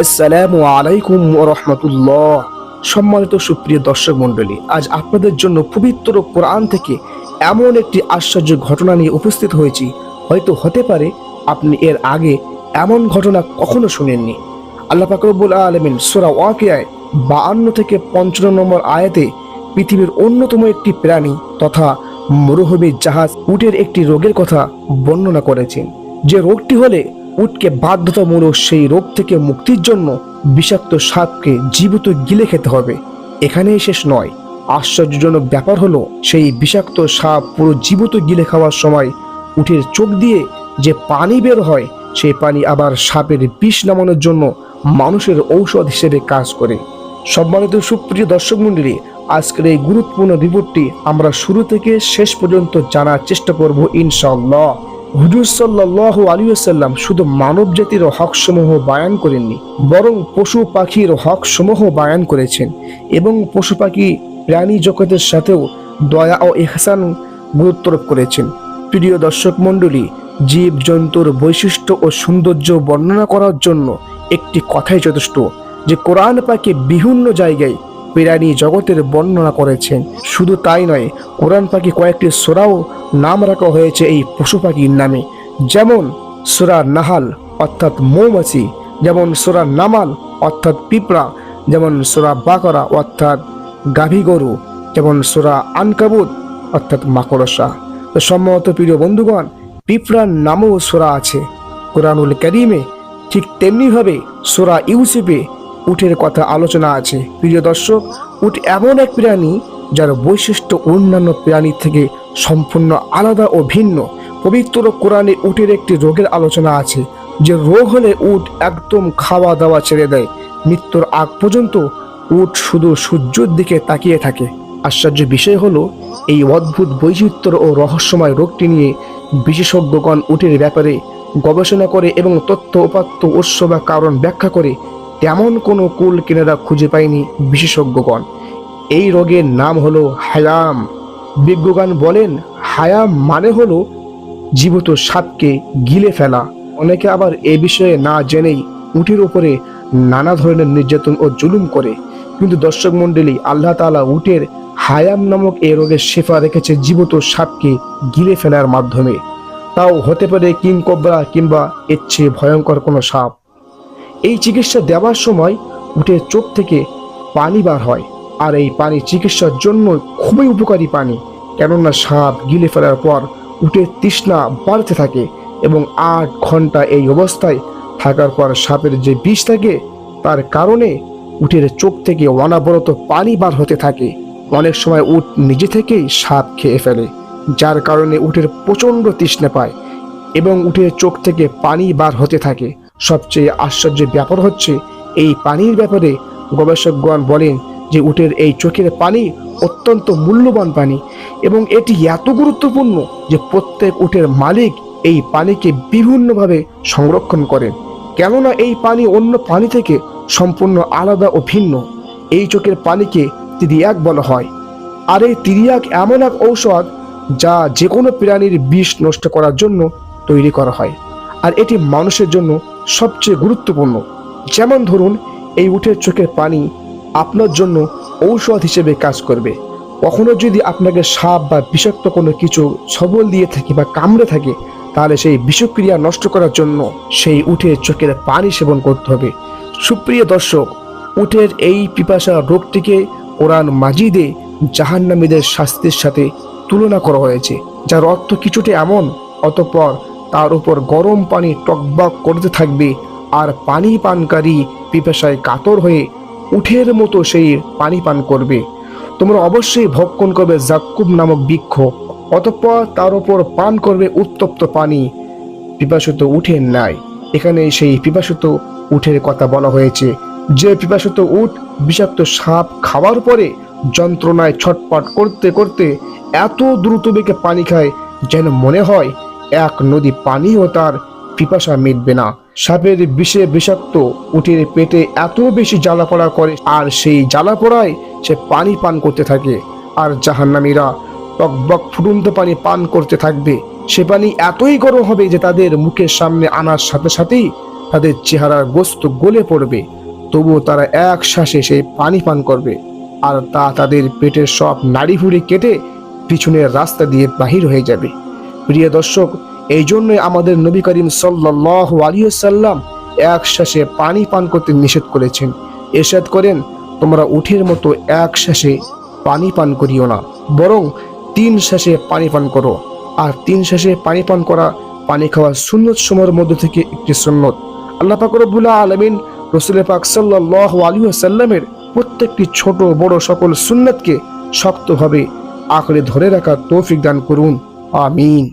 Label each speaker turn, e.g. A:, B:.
A: আসসালামু আলাইকুম রহমতুল্লাহ। সম্মানিত সুপ্রিয় দর্শক মণ্ডলী, আজ আপনাদের জন্য পবিত্র কোরআন থেকে এমন একটি আশ্চর্য ঘটনা নিয়ে উপস্থিত হয়েছি। হয়তো হতে পারে আপনি এর আগে এমন ঘটনা কখনো শুনেননি। আল্লাহ ফাকরবুল আলমিন সোরা ওয়াকিয়ায় বায়ান্ন থেকে পঞ্চান্ন নম্বর আয়াতে পৃথিবীর অন্যতম একটি প্রাণী তথা মরুভূমির জাহাজ উটের একটি রোগের কথা বর্ণনা করেছেন। যে রোগটি হলে উটকে বাধ্যতামূলক সেই রোগ থেকে মুক্তির জন্য বিষাক্ত সাপকে জীবিত গিলে খেতে হবে। এখানেই শেষ নয়। আশ্চর্যজনক ব্যাপার হলো, সেই বিষাক্ত সাপ পুরো জীবিত গিলে খাওয়ার সময় উটের চোখ দিয়ে যে পানি বের হয়, সেই পানি আবার সাপের বিষ নামানোর জন্য মানুষের ঔষধ হিসেবে কাজ করে। সম্মানিত সুপ্রিয় দর্শক মন্ডলী আজকের এই গুরুত্বপূর্ণ রিপোর্টটি আমরা শুরু থেকে শেষ পর্যন্ত জানার চেষ্টা করব ইনশাআল্লাহ। হুজুর সাল্লাহ আলিয়াল্লাম শুধু মানব জাতির হক সমূহ বায়ান করেননি, বরং পশু পাখির হক সমূহ বায়ান করেছেন এবং পশু পাখি প্রাণী জগতের সাথেও দয়া ও এহসান গুরুত্বারোপ করেছেন। প্রিয় দর্শক মণ্ডলী জীব জন্তুর বৈশিষ্ট্য ও সৌন্দর্য বর্ণনা করার জন্য একটি কথাই যথেষ্ট যে কোরআন পাকে বিভিন্ন জায়গায় প্রাণী জগতের বর্ণনা করেছেন। শুধু তাই নয়, কোরআন পাখি কয়েকটি সোরাও নাম রাখা হয়েছে এই পশু পাখির নামে। যেমন সোরা নাহাল, অর্থাৎ মৌমাছি। যেমন সোরা নামাল, অর্থাৎ পিঁপড়া। যেমন সোরা বাকরা, অর্থাৎ গাভী গরু। যেমন সোরা আনকাবুত, অর্থাৎ মাকড়সা। তো সম্মত প্রিয় বন্ধুগণ, পিঁপড়ার নামও সোরা আছে। কোরআনুল করিমে ঠিক তেমনিভাবে সোরা ইউসুফে উটের কথা আলোচনা আছে। প্রিয় দর্শক, উট এমন এক প্রাণী যার বৈশিষ্ট্য অন্যান্য প্রাণীর থেকে সম্পূর্ণ আলাদা ও ভিন্ন। পবিত্র কোরআনে উটের একটি রোগের আলোচনা আছে, যে রোগ হলে উট একদম খাওয়া দাওয়া ছেড়ে দেয়। মৃত্যুর আগ পর্যন্ত উট শুধু সূর্যের দিকে তাকিয়ে থাকে। আশ্চর্য বিষয় হলো, এই অদ্ভুত বৈচিত্র্য ও রহস্যময় রোগটি নিয়ে বিশেষজ্ঞগণ উটের ব্যাপারে গবেষণা করে এবং তথ্য উপাত্ত উৎস বা কারণ ব্যাখ্যা করে তেমন কোনো কুল কিনারা খুঁজে পায়নি বিশেষজ্ঞগণ। এই রোগের নাম হলো হায়াম। বিজ্ঞগান বলেন, হায়াম মানে হলো জীবিত সাপকে গিলে ফেলা। অনেকে আবার এ বিষয়ে না জেনেই উটের উপরে নানা ধরনের নির্যাতন ও জুলুম করে। কিন্তু দর্শক মণ্ডলী, আল্লাহ তাআলা উটের হায়াম নামক এই রোগের শেফা রেখেছে জীবিত সাপকে গিলে ফেলার মাধ্যমে। তাও হতে পারে কিংকবরা কিংবা এর চেয়ে ভয়ঙ্কর কোনো সাপ। এই চিকিৎসা দেওয়ার সময় উটের চোখ থেকে পানি বার হয়। আর এই পানি চিকিৎসার জন্য খুবই উপকারী পানি। কেননা সাপ গিলে ফেলার পর উটের তৃষ্ণা বাড়তে থাকে এবং আট ঘণ্টা এই অবস্থায় থাকার পর সাপের যে বিষ থাকে, তার কারণে উটের চোখ থেকে অনাবরত পানি বার হতে থাকে। অনেক সময় উট নিজে থেকেই সাপ খেয়ে ফেলে, যার কারণে উটের প্রচণ্ড তৃষ্ণা পায় এবং উটের চোখ থেকে পানি বার হতে থাকে। সবচেয়ে আশ্চর্যের ব্যাপার হচ্ছে, এই পানির ব্যাপারে গবেষকগণ বলেন যে উটের এই চোখের পানি অত্যন্ত মূল্যবান পানি এবং এটি এত গুরুত্বপূর্ণ যে প্রত্যেক উটের মালিক এই পানিকে বিভিন্নভাবে সংরক্ষণ করেন কেননা এই পানি অন্য পানি থেকে সম্পূর্ণ আলাদা ও ভিন্ন। এই চোখের পানিকে তিরিয়াক বলা হয়। আর এই তিরিয়াক এমন এক ঔষধ যা যে কোনো প্রাণীর বিষ নষ্ট করার জন্য তৈরি করা হয়। আর এটি মানুষের জন্য সবচেয়ে গুরুত্বপূর্ণ। যেমন ধরুন, এই উটের চোখের পানি আপনার জন্য ঔষধ হিসেবে কাজ করবে। কখনো যদি আপনাকে সাপ বা বিষাক্ত কোনো কিছু সবল দিয়ে থাকে বা কামড়ে থাকে, তাহলে সেই বিষক্রিয়া নষ্ট করার জন্য সেই উঠে চোখের পানি সেবন করতে হবে। সুপ্রিয় দর্শক, উটের এই পিপাসা রোগটিকে কোরআন মাজিদে জাহান্নামীদের শাস্তির সাথে তুলনা করা হয়েছে, যার অর্থ কিছুটা এমন, অতঃপর তার উপর গরম পানি টকবক করতে থাকবে আর পানি পানকারী পিপাসায় কাতর হয়ে উঠের মতো সেই পানি পান করবে। তোমরা অবশ্যই ভক্ষণ করবে জাক্কুব নামক বৃক্ষ, অতঃপর তার উপর পান করবে উত্তপ্ত পানি। পিপাসিত উঠে নাই। এখানে সেই পিপাসুত উঠের কথা বলা হয়েছে। যে পিপাসিত উঠ বিষাক্ত সাপ খাওয়ার পরে যন্ত্রণায় ছটপট করতে করতে এত দ্রুত বেগে পানি খায় যেন মনে হয় এক নদী পানিও তার পিপাসা মিটবে না। সাপের বিষে বিষাক্ত উটের পেটে এত বেশি জ্বালা পড়া করে আর সেই জ্বালা পড়ায় সে পানি পান করতে থাকে। আর জাহান্নামীরা টকবক ফুটন্ত পানি পান করতে থাকবে। সে পানি এতই গরম হবে যে তাদের মুখের সামনে আনার সাথে সাথেই তাদের চেহারার গোস্ত গলে পড়বে। তবুও তারা এক শ্বাসে সেই পানি পান করবে। আর তা তাদের পেটের সব নাড়ি ভুড়ি কেটে পিছনের রাস্তা দিয়ে বাহির হয়ে যাবে। প্রিয় দর্শক, এই জন্যই আমাদের নবী করিম সাল্লাহ আলিয়াল্লাম এক শ্বাসে পানি পান করতে নিষেধ করেছেন। এরশাদ করেন, তোমরা উঠের মতো এক শ্বাসে পানি পান করিও না, বরং তিন শ্বাসে পানি পান করো। আর তিন শ্বাসে পানি পান করা পানি খাওয়া সুন্নত সময়ের মধ্যে থেকে একটি সুন্নত। আল্লাহ পাক রব্বুল্লাহ আলমিন রসুল পাক সাল্লাহ আলী সাল্লামের প্রত্যেকটি ছোট, বড় সকল সুন্নতকে শক্তভাবে আঁকড়ে ধরে রাখার তৌফিক দান করুন। আমিন।